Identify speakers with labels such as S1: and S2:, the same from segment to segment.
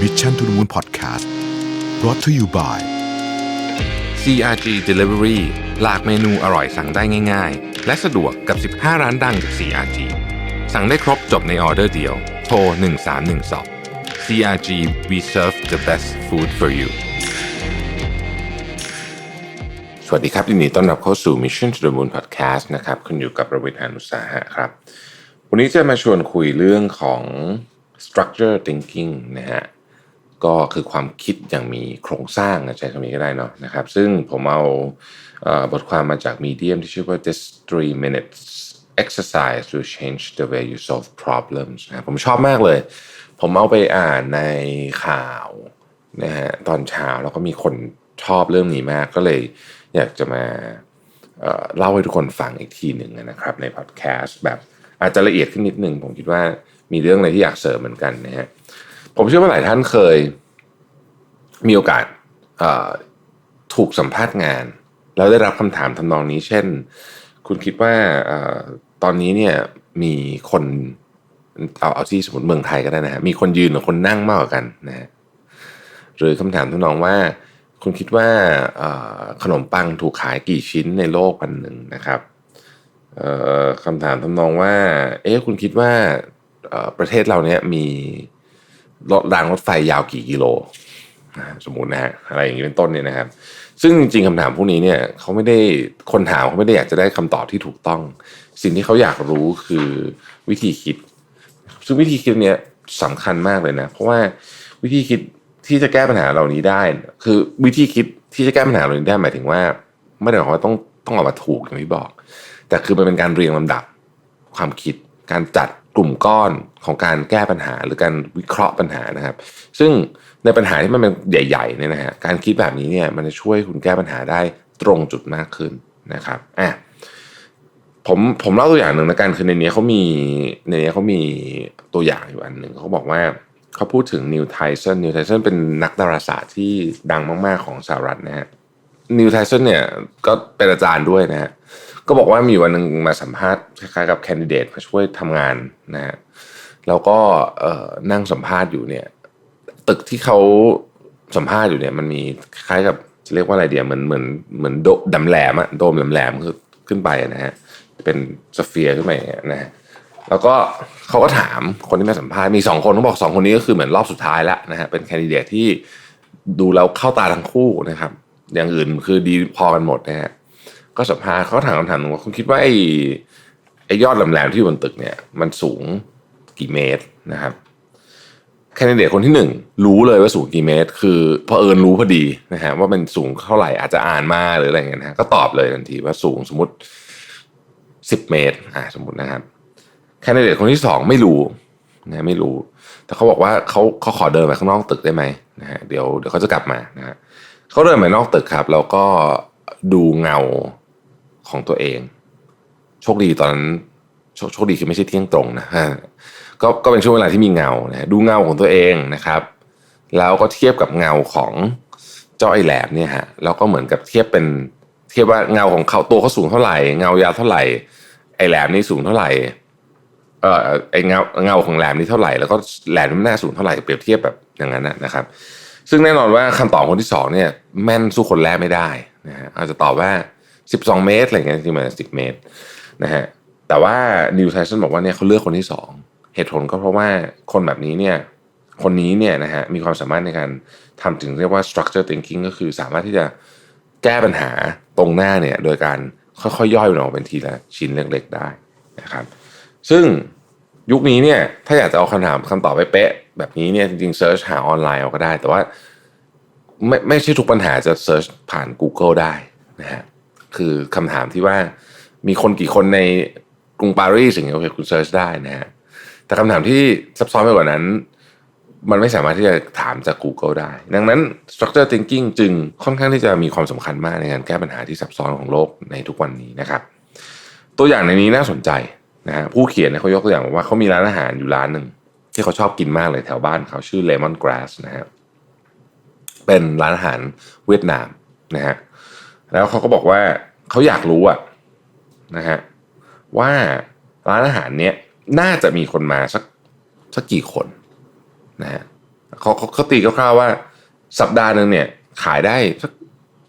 S1: Mission to the Moon Podcast brought to you by
S2: CRG Delivery หลากเมนูอร่อยสั่งได้ง่าย ๆ และสะดวกกับ 15 ร้านดังจาก CRG สั่งได้ครบจบในออเดอร์เดียว โทร 1312 CRG we serve the best food for you สวัสดีครับยินดีต้อนรับเข้าสู่ Mission to the Moon Podcast นะครับคุณอยู่กับประวิทยานุสาหะครับ วันนี้จะมาชวนคุยเรื่องของ structure thinking นะฮะ ก็คือความคิดอย่างมีโครงสร้างใช้คำนี้ก็ได้เนาะนะครับ ซึ่งผมเอาบทความมาจาก Medium ที่ชื่อว่า this three minutes exercise to change the way you solve problems นะผมชอบมากเลย ผมเอาไปอ่านในข่าวนะฮะตอนเช้าแล้วก็มีคนชอบเรื่องนี้มากก็เลยอยากจะมาเเล่าให้ทุกคนฟังอีกทีหนึ่งนะครับ ในพอดแคสต์แบบอาจจะละเอียดขึ้นนิดนึงผมคิดว่ามีเรื่องอะไรที่อยากเสริมเหมือนกันนะฮะ ผมเชื่อว่าหลายท่านเคย มีโอกาสถูกสัมภาษณ์งาน แล้วได้รับคำถามทำนองนี้ เช่น คุณคิดว่าอตอนนี้เนี่ยมีคนเอาเอาที่สมมติเมืองไทยก็ได้นะฮะมีคนยืนหรือคนนั่งมากกว่ากันนะฮะหรือคำถามทำนองว่า คุณคิดว่าขนมปังถูกขายกี่ชิ้นในโลกวันหนึ่งนะครับคำถามทำนองว่า เอ๊ะคุณคิดว่าประเทศเราเนี่ยมี รถรางรถไฟยาวกี่กิโลสมมุตินะฮะอะไรอย่างนี้เป็นต้นเนี่ยนะครับ ซึ่งจริงๆคำถามพวกนี้เนี่ยเขาไม่ได้คนถามเขาไม่ได้อยากจะได้คำตอบที่ถูกต้อง สิ่งที่เขาอยากรู้คือวิธีคิด ซึ่งวิธีคิดเนี่ยสำคัญมากเลยนะ เพราะว่าวิธีคิดที่จะแก้ปัญหาเหล่านี้ได้ คือวิธีคิดที่จะแก้ปัญหาเหล่านี้ได้หมายถึงว่า ไม่ได้หมายความว่าต้องต้องออกมาถูกอย่างที่บอก แต่คือมันเป็นการเรียงลำดับความคิดการจัด กลุ่มก้อนของการแก้ปัญหาหรือการวิเคราะห์ปัญหานะครับ ซึ่งในปัญหาที่มันเป็นใหญ่ๆเนี่ยนะฮะการคิดแบบนี้เนี่ยมันจะช่วยคุณแก้ปัญหาได้ตรงจุดมากขึ้นนะครับอะผมผมเล่าตัวอย่างหนึ่งนะกันคือในนี้เขามีในนี้เขามีตัวอย่างอยู่อันหนึ่งเขาบอกว่าเขาพูดถึงนิวไทสันนิวไทสันเป็นนักดาราศาสตร์ที่ดังมาก ๆ ของสหรัฐนะฮะนิวไทสันเนี่ยก็เป็นอาจารย์ด้วยนะฮะ ก็บอกว่ามีวันหนึ่งมาสัมภาษณ์คล้ายๆกับแคนดิเดตมาช่วยทำงานนะฮะแล้วก็นั่งสัมภาษณ์อยู่เนี่ยตึกที่เขาสัมภาษณ์อยู่เนี่ยมันมีคล้ายกับจะเรียกว่าอะไรเดียวเหมือนเหมือนเหมือนโดดำแหลมอะโดมแหลมคือขึ้นไปนะฮะเป็นสเฟียร์ขึ้นไปนะฮะแล้วก็เขาก็ถามคนที่มาสัมภาษณ์มีสองคนเขาบอกสองคนนี้ก็คือเหมือนรอบสุดท้ายแล้วนะฮะเป็นแคนดิเดตที่ดูแล้วเข้าตาทั้งคู่นะครับ อย่างอื่นคือดีพอกันหมดนะฮะ ก็สัมภาษณ์เขาถามคำถามหนึงว่าคุณคิดว่าไอ้ไอ้ยอดแหลมๆที่อยู่บนตึกเนี่ย มันสูงกี่เมตรนะครับแคนดิเดตคนที่หนึ่งรู้เลยว่าสูงกี่เมตร คือพอเผอิญรู้พอดีนะฮะว่ามันสูงเท่าไหร่อาจจะอ่านมาหรืออะไรเงี้ยนะฮะก็ตอบเลยทันทีว่าสูงสมมติสิบเมตรอ่าสมมตินะครับแคนดิเดตคนที่สองไม่รู้นะไม่รู้ แต่เขาบอกว่าเขาเขาขอเดินไปข้างนอกตึกได้ไหมนะฮะเดี๋ยวเดี๋ยวเขาจะกลับมานะฮะเขาเดินไปนอกตึกครับ แล้วก็ดูเงา ของตัวเอง โชคดีตอนนั้นโชคโชคดีคือไม่ใช่เที่ยงตรงนะฮะก็ก็เป็นช่วงเวลาที่มีเงานะดูเงาของตัวเองนะครับแล้วก็เทียบกับเงาของเจ้าไอแหลมเนี่ยฮะแล้วก็เหมือนกับเทียบเป็นเทียบว่าเงาของเขาตัวเขาสูงเท่าไหร่ เงายาวเท่าไหร่ ไอแหลมนี่สูงเท่าไหร่เออไอเงาเงาของแหลมนี่เท่าไหร่ แล้วก็แหลมนี่หน้าสูงเท่าไหร่เปรียบเทียบแบบอย่างนั้นนะนะครับ ซึ่งแน่นอนว่าคำตอบคนที่สองเนี่ยแม่นสู้คนแรกไม่ได้นะฮะอาจจะตอบว่า 12 เมตรอะไรเงี้ยจริงๆมันสิเมตรนะฮะแต่ว่านิวไทสันบอกว่าเนี่ยเขาเลือกคนที่สองเหตุผลก็เพราะว่าคนแบบนี้เนี่ยคนนี้เนี่ยนะฮะมีความสามารถในการทำถึงเรียกว่า structure thinking ก็คือสามารถที่จะแก้ปัญหาตรงหน้าเนี่ยโดยการค่อยๆย่อยมันออกเป็นทีละชิ้นเล็กๆได้นะครับซึ่งยุคนี้เนี่ยถ้าอยากจะเอาคำถามคำตอบไปเป๊ะแบบนี้เนี่ยจริงๆเซิร์ชหาออนไลน์เอาก็ได้ แต่ว่าไม่ไม่ใช่ทุกปัญหาจะเซิร์ชผ่าน Google ได้นะฮะ คือคำถามที่ว่ามีคนกี่คนในกรุงปารีสอย่างเงี้ยโอเคคุณเซิร์ชได้นะฮะแต่คำถามที่ซับซ้อนไปกว่านั้น มันไม่สามารถที่จะถามจาก Google ได้ ดังนั้น structure thinking จึงค่อนข้างที่จะมีความสำคัญมากในการแก้ปัญหาที่ซับซ้อนของโลกในทุกวันนี้นะครับ ตัวอย่างในนี้น่าสนใจนะฮะผู้เขียนเขายกตัวอย่างว่าเขามีร้านอาหารอยู่ร้านหนึ่งที่เขาชอบกินมากเลยแถวบ้านเขาชื่อ Lemon Grass นะฮะเป็นร้านอาหารเวียดนามนะฮะ แล้วเขาก็บอกว่าเขาอยากรู้อะนะฮะว่าร้านอาหารเนี้ยน่าจะมีคนมาสักสักกี่คนนะฮะเขาเขาเขาตีคร่าวๆว่าสัปดาห์หนึ่งเนี่ยขายได้สัก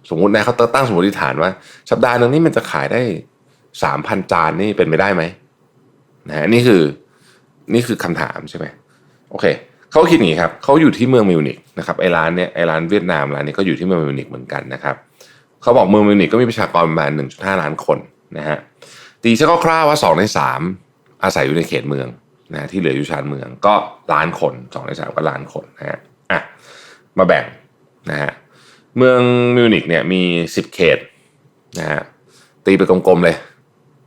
S2: สมมตินะเขาตั้งสมมติฐานว่า สัปดาห์หนึ่งนี่มันจะขายได้สามพันจานนี่เป็นไปได้ไหมนะฮะนี่คือนี่คือคำถามใช่ไหมโอเคเขาคิดอย่างนี้ครับเขาอยู่ที่เมืองมิวนิกนะครับไอร้านเนี่ยไอร้านเวียดนามร้านนี้ก็อยู่ที่เมืองมิวนิกเหมือนกันนะครับ เขาบอกเมืองมิวนิกก็มีประชากรประมาณ 1.5 ล้านคนนะฮะตีซะคร่าวว่า 2 ใน 3 อาศัยอยู่ในเขตเมืองนะที่เหลืออยู่ชานเมืองก็ล้านคน 2 ใน 3 ก็ล้านคนนะฮะอะมาแบ่งนะฮะเมืองมิวนิกเนี่ยมี 10 เขตนะฮะตีไปกลมๆเลย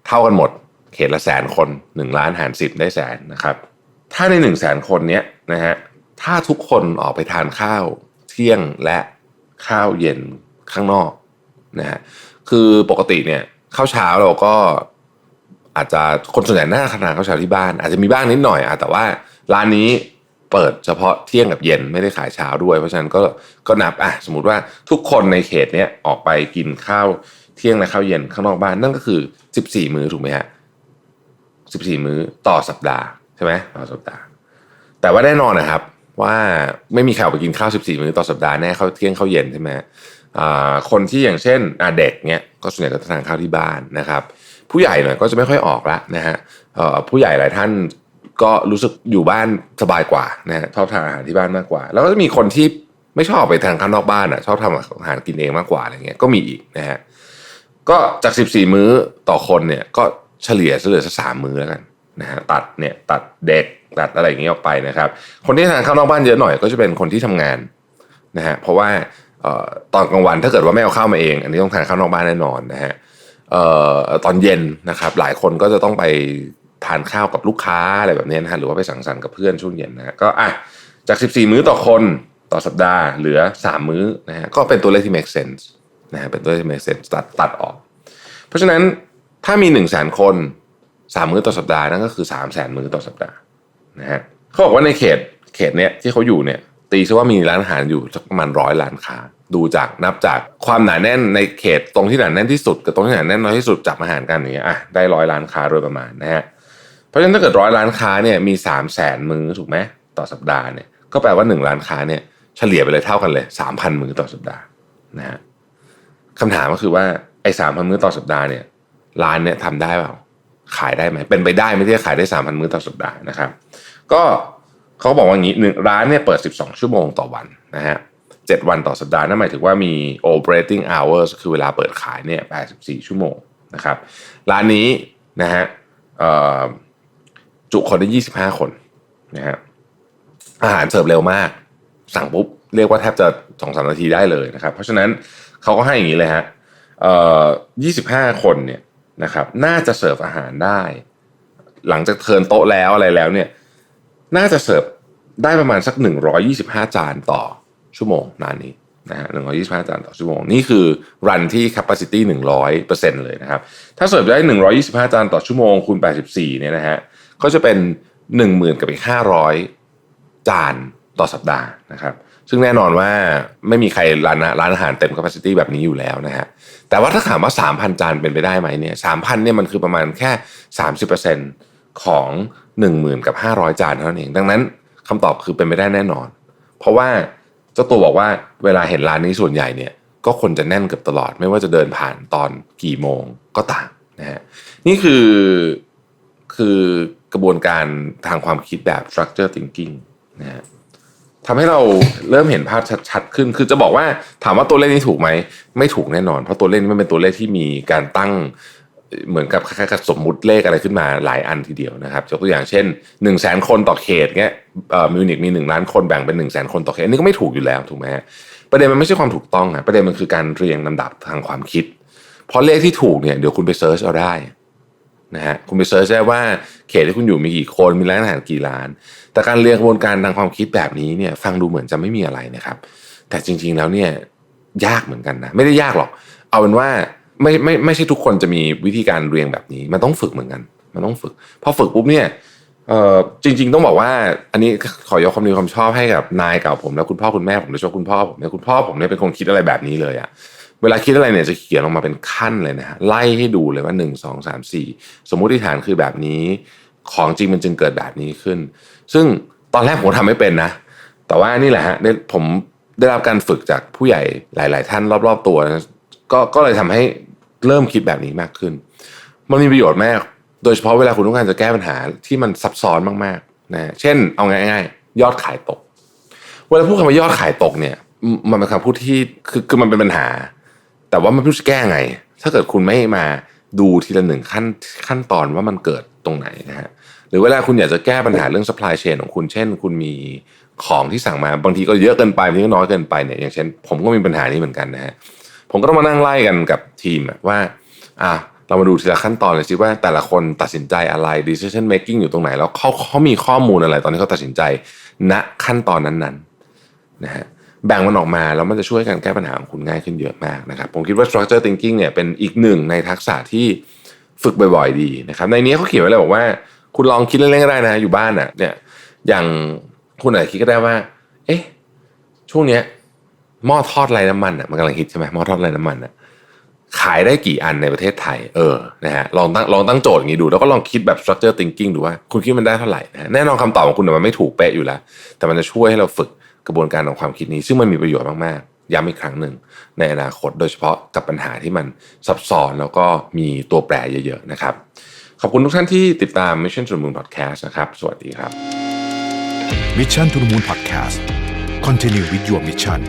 S2: เท่ากันหมด เขตละแสนคน 1 ล้านหาร 10 ได้แสนนะครับถ้าใน1 0 0 0 0แสนคนเนี้ยนะฮะถ้าทุกคนออกไปทานข้าวเที่ยงและข้าวเย็นข้างนอก นะฮะคือปกติเนี่ยข้าวเช้าเราก็อาจจะคนส่วนใหญ่น่าทานข้าวเช้าที่บ้าน อาจจะมีบ้างนิดหน่อยอะแต่ว่าร้านนี้เปิดเฉพาะเที่ยงกับเย็นไม่ได้ขายเช้าด้วย เพราะฉะนั้นก็ก็นับอะสมมติว่าทุกคนในเขตเนี้ยออกไปกินข้าวเที่ยงและข้าวเย็นข้างนอกบ้านนั่นก็คือ 14 มื้อถูกไหมฮะ14 มื้อต่อสัปดาห์ใช่ไหมต่อสัปดาห์ แต่ว่าแน่นอนนะครับว่าไม่มีใครออกไปกินข้าว 14 มื้อต่อสัปดาห์แน่เข้าเที่ยงเข้าเย็นใช่ไหม คนที่อย่างเช่นเด็กเนี้ยก็ส่วนใหญ่จะทานข้าวที่บ้านนะครับ ผู้ใหญ่หน่อยก็จะไม่ค่อยออกละนะฮะผู้ใหญ่หลายท่านก็รู้สึกอยู่บ้านสบายกว่านะฮะชอบทานอาหารที่บ้านมากกว่า แล้วก็จะมีคนที่ไม่ชอบไปทานข้างนอกบ้านอะชอบทำอาหารกินเองมากกว่าอะไรเงี้ยก็มีอีกนะฮะก็จาก 14 มื้อต่อคนเนี่ยก็เฉลี่ยเฉลี่ยสักสามมื้อแล้วกันนะฮะตัดเนี่ยตัดเด็กตัดอะไรอย่างเงี้ยออกไปนะครับ คนที่ทานข้าวนอกบ้านเยอะหน่อยก็จะเป็นคนที่ทำงานนะฮะเพราะว่า ตอนกลางวันถ้าเกิดว่าไม่เอาข้าวมาเอง อันนี้ต้องทานข้าวนอกบ้านแน่นอนนะฮะออตอนเย็นนะครับ หลายคนก็จะต้องไปทานข้าวกับลูกค้าอะไรแบบนี้นะฮะหรือว่าไปสังสรรค์กับเพื่อนช่วงเย็นนะฮะก็อะจาก 14 มื้อต่อคนต่อสัปดาห์เหลือ 3 มื้อนะฮะก็เป็นตัวเลขที่ make sense นะฮะเป็นตัวเลขที่ make sense ตัดตัดออก เพราะฉะนั้นถ้ามี 1 0 0 0 0แสนคน 3 มื้อต่อสัปดาห์นั่นก็คือ 3 0 0แสนมื้อต่อสัปดาห์นะฮะเขาบอกว่าในเขตเขตเนี้ยที่เขาอยู่เนี่ยตีซะว่ามีร้านอาหารอยู่สักประมาณร้อยร้านค้า ดูจากนับจากความหนาแน่นในเขตตรงที่หนาแน่นที่สุดกับตรงที่หนาแน่นน้อยที่สุดจับอาหารกันอย่างเงี้ยอะได้ร้อยร้านค้าโดยประมาณนะฮะเพราะฉะนั้นถ้าเกิดร้อยร้านค้าเนี่ยมีสามแสนมื้อถูกไหมต่อสัปดาห์เนี่ยก็แปลว่าหนึ่งร้านค้าเนี่ยเฉลี่ยไปเลยเท่ากันเลยสามพันมื้อต่อสัปดาห์นะฮะคำถามก็คือว่าไอ้สามพันมื้อต่อสัปดาห์เนี่ยร้านเนี่ยทำได้เปล่าขายได้ไหมเป็นไปได้ไหมที่จะขายได้สามพันมื้อต่อสัปดาห์นะครับ ก็เขาบอกว่างี้หนึ่งร้านเนี่ยเปิด 12 ชั่วโมงต่อวันนะฮะ เจ็ดวันต่อสัปดาห์ นั่นหมายถึงว่ามี operating hours คือเวลาเปิดขายเนี่ย 84 ชั่วโมงนะครับ ร้านนี้นะฮะจุคนได้ 25 คนนะฮะ อาหารเสิร์ฟเร็วมาก สั่งปุ๊บ เรียกว่าแทบจะสองสามนาทีได้เลยนะครับ เพราะฉะนั้นเขาก็ให้อย่างนี้เลยฮะเอ่อ25คนเนี่ยนะครับ น่าจะเสิร์ฟอาหารได้ หลังจากเทินโต๊ะแล้วอะไรแล้วเนี่ย น่าจะเสิร์ฟได้ประมาณสัก125จานต่อ ชั่วโมงนานนี้นะฮะ125จานต่อชั่วโมง นี่คือรันที่ capacity 100%เปอร์เซ็นต์เลยนะครับ ถ้าเสิร์ฟได้125จานต่อชั่วโมงคูณ84เนี่ยนะฮะก็จะเป็น10,000กับอีก500จานต่อสัปดาห์นะครับ ซึ่งแน่นอนว่าไม่มีใครร้านร้านอาหารเต็ม capacity แบบนี้อยู่แล้วนะฮะแต่ว่าถ้าถามว่า 3,000 จานเป็นไปได้ไหมเนี่ย3,000เนี่ยมันคือประมาณแค่ 30%ของ 10,000กับ500 จานเท่านั้นเอง ดังนั้นคำตอบคือเป็นไปได้แน่นอน เพราะว่า เจ้าตัวบอกว่าเวลาเห็นร้านนี้ส่วนใหญ่เนี่ยก็คนจะแน่นเกือบตลอด ไม่ว่าจะเดินผ่านตอนกี่โมงก็ตามนะฮะนี่คือคือกระบวนการทางความคิดแบบ structure thinking นะฮะทำให้เราเริ่มเห็นภาพชัดๆขึ้น คือจะบอกว่าถามว่าตัวเลขนี้ถูกไหม ไม่ถูกแน่นอน เพราะตัวเลขนี้มันเป็นตัวเลขที่มีการตั้ง เหมือนกับคล้ายๆกับสมมุติเลขอะไรขึ้นมาหลายอันทีเดียวนะครับยกตัวอย่างเช่น1นึ่งแสนคนต่อเขตเงี้ยเออมิวนิกมี 1 ล้านคนแบ่งเป็น1นึ่งแสนคนต่อเขตอันนี้ก็ไม่ถูกอยู่แล้วถูกไหมฮะประเด็นมันไม่ใช่ความถูกต้องอะประเด็นมันคือการเรียงลำดับทางความคิดเพราะเลขที่ถูกเนี่ยเดี๋ยวคุณไปเซิร์ชเอาได้นะฮะคุณไปเซิร์ชได้ว่าเขตที่คุณอยู่มีกี่คนมีร้านอาหารกี่ร้าน แต่การเรียงกระบวนการทางความคิดแบบนี้เนี่ยฟังดูเหมือนจะไม่มีอะไรนะครับ แต่จริง ๆแล้วเนี่ยยากเหมือนกันนะไม่ได้ยากหรอก เอาเป็นว่า ไม่ไม่ไม่ใช่ทุกคนจะมีวิธีการเรียงแบบนี้ มันต้องฝึกเหมือนกัน มันต้องฝึก พอฝึกปุ๊บเนี่ยเออจริง ๆ ต้องบอกว่า อันนี้ขอยกความดีความชอบให้กับนายเก่าผมแล้วคุณพ่อคุณแม่ผมโดยเฉพาะคุณพ่อผมเนี่ยคุณพ่อผมเนี่ยเป็นคนคิดอะไรแบบนี้เลยอะเวลาคิดอะไรเนี่ยจะเขียนลงมาเป็นขั้นเลยนะฮะไล่ให้ดูเลยว่าหนึ่งสองสามสี่สมมุติฐานคือแบบนี้ ของจริงมันจึงเกิดแบบนี้ขึ้น ซึ่งตอนแรกผมทำไม่เป็นนะ แต่ว่านี่แหละฮะได้ผมได้รับการฝึกจากผู้ใหญ่หลาย ๆ ท่านรอบ ๆ ตัวนะก็ก็เลยทำให้ เริ่มคิดแบบนี้มากขึ้น มันมีประโยชน์มาก โดยเฉพาะเวลาคุณต้องการจะแก้ปัญหาที่มันซับซ้อนมากๆนะเช่นเอาง่ายๆ ยอดขายตก เวลาพูดคำว่ายอดขายตกเนี่ยมันเป็นคำพูดที่คือคือมันเป็นปัญหา แต่ว่ามันไม่รู้จะแก้ไง ถ้าเกิดคุณไม่มาดูทีละหนึ่งขั้นขั้นตอนว่ามันเกิดตรงไหนนะฮะหรือเวลาคุณอยากจะแก้ปัญหาเรื่อง supply chain ของคุณ เช่น คุณมีของที่สั่งมาบางทีก็เยอะเกินไปบางทีก็น้อยเกินไปเนี่ยอย่างเช่น ผมก็มีปัญหานี้เหมือนกันนะฮะ ผมก็ต้องมานั่งไล่กันกับทีมว่าอะเรามาดูทีละขั้นตอนเลยสิว่าแต่ละคนตัดสินใจอะไร decision making อยู่ตรงไหน แล้วเขาเขามีข้อมูลอะไรตอนที่เขาตัดสินใจณขั้นตอนนั้นๆนะฮะแบ่งมันออกมาแล้วมันจะช่วยกันแก้ปัญหาของคุณง่ายขึ้นเยอะมากนะครับ ผมคิดว่า structure thinking เนี่ยเป็นอีกหนึ่งในทักษะที่ฝึกบ่อยๆดีนะครับในนี้เขาเขียนไว้เลยบอกว่า คุณลองคิดเล่นๆก็ได้นะอยู่บ้านอะเนี่ยอย่างคุณอาจจะคิดก็ได้ว่า เอ๊ะช่วงเนี้ย หม้อทอดไร้น้ำมันอะมันกำลังฮิตใช่ไหมหม้อทอดไร้น้ำมันอะขายได้กี่อันในประเทศไทย เออนะฮะลองตั้งลองตั้งโจทย์อย่างนี้ดู แล้วก็ลองคิดแบบ structure thinking ดูว่า คุณคิดมันได้เท่าไหร่นะแน่นอนคำตอบของคุณน่ะมันไม่ถูกเป๊ะอยู่แล้ว แต่มันจะช่วยให้เราฝึกกระบวนการของความคิดนี้ ซึ่งมันมีประโยชน์มากๆ ย้ำอีกครั้งหนึ่ง ในอนาคตโดยเฉพาะกับปัญหาที่มันซับซ้อนแล้วก็มีตัวแปรเยอะๆนะครับ ขอบคุณทุกท่านที่ติดตาม Mission to the Moon Podcast นะครับ สวัสดีครับ
S1: Mission to the Moon Podcast Continue with your mission